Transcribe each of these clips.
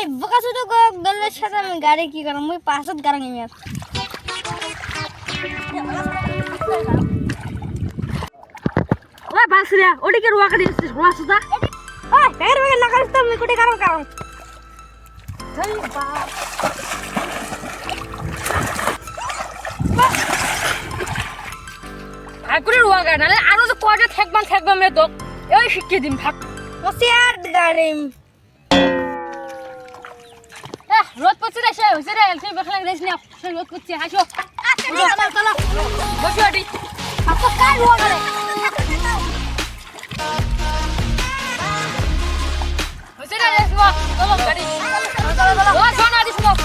এই বোকা শুধু গলের সাথে আমি গাড়ি কি করাম মুই পাঁচত গাড়ি আমি আর ওই বাসরে ওদিকে রোয়া গাড়ি আসছিস রোয়া সুদা ওই বের বের না করিস তো আমি কোটি কারণ। কারণ ভাগ করে রোয়া গাড়ি নালে আরও তো কয়টা থাকবাম থাকবাম রে তো এই শিখিয়ে দিম থাক। গাড়ি রোদ পড়ছে রে সে হয়েছে রে সেই বসে লাগে দিস না সে রোদ পড়ছে হাসো। চলো চলো। বসে ওটি আপু কার রোয়া গাড়ি হয়েছে রে রে শুভ চলো গাড়ি। চলো চলো। ও শোনা দিস শুভ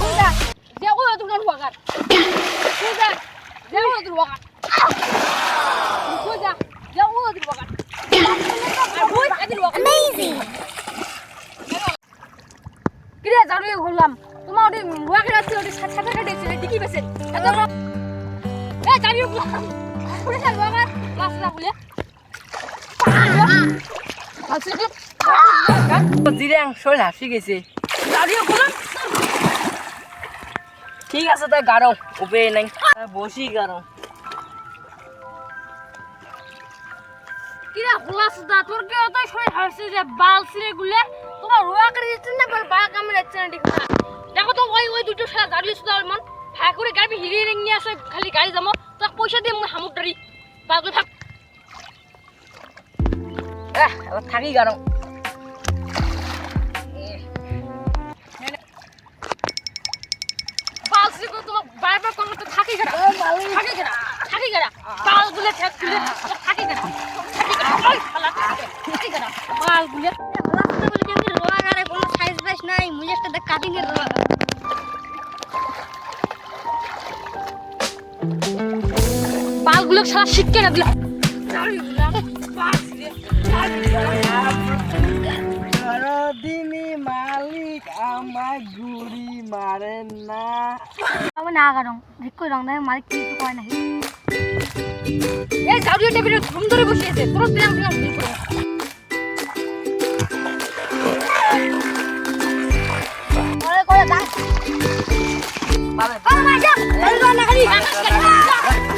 কোনটা দেখো তুমি রোয়া গাড়ি সুদা দেখো তুমি রোয়া গাড়ি সুদা দেখো তুমি রোয়া গাড়ি আর ভুই আদি রোয়া গাড়ি অ্যামেজিং কিরে জানুয়ে ঘুরলাম তোমার ওটি ওটি সাত সাত টাকা ঠিকই এত না বলে। জিরাং শরীর হাসি গেছে। ঠিক আছে তাই গাড়ো উপায় নাই। বসি গাড়ো কিরা খোলাস দা তোর কে অত শরীর হাসছে যে বাল ছিঁড়ে গুলে? তোমার রোয়া করে দিচ্ছে না বল বাল কামড়ে যাচ্ছে না ঠিক না। দেখো তো ওই ওই দুটো সারা গাড়ি শুধু মন। হ্যাঁ করে গাড়ি হিরিয়ে নিয়ে আসে খালি গাড়ি যাব। তো পয়সা দিয়ে মুই হামুক ডারি বাল থাক। এবার থাকি করে তোমার বারবার কোনো তো থাকি গেরা। থাকি গেরা থাকি গেরা। বাল গুলে থাকি গেরা। থাকি গেরা। থাকি গেরা। বাল গুলে রোয়া গাড়ি কোনো সাইজ বাইস নাই মুই একটা দেখ কাটিং এর রোয়া গাড়ি বালগুলো সারা শিখকে না মালিক আমার গুড়ি মারেন না। আমি না কারণ ঠিক করে রং দেয় মালিক কিছু কয় নাকি এই জাউরিয়া টেবিলে ঘুম ধরে বসিয়েছে। 完了，完了，完了，完了，完，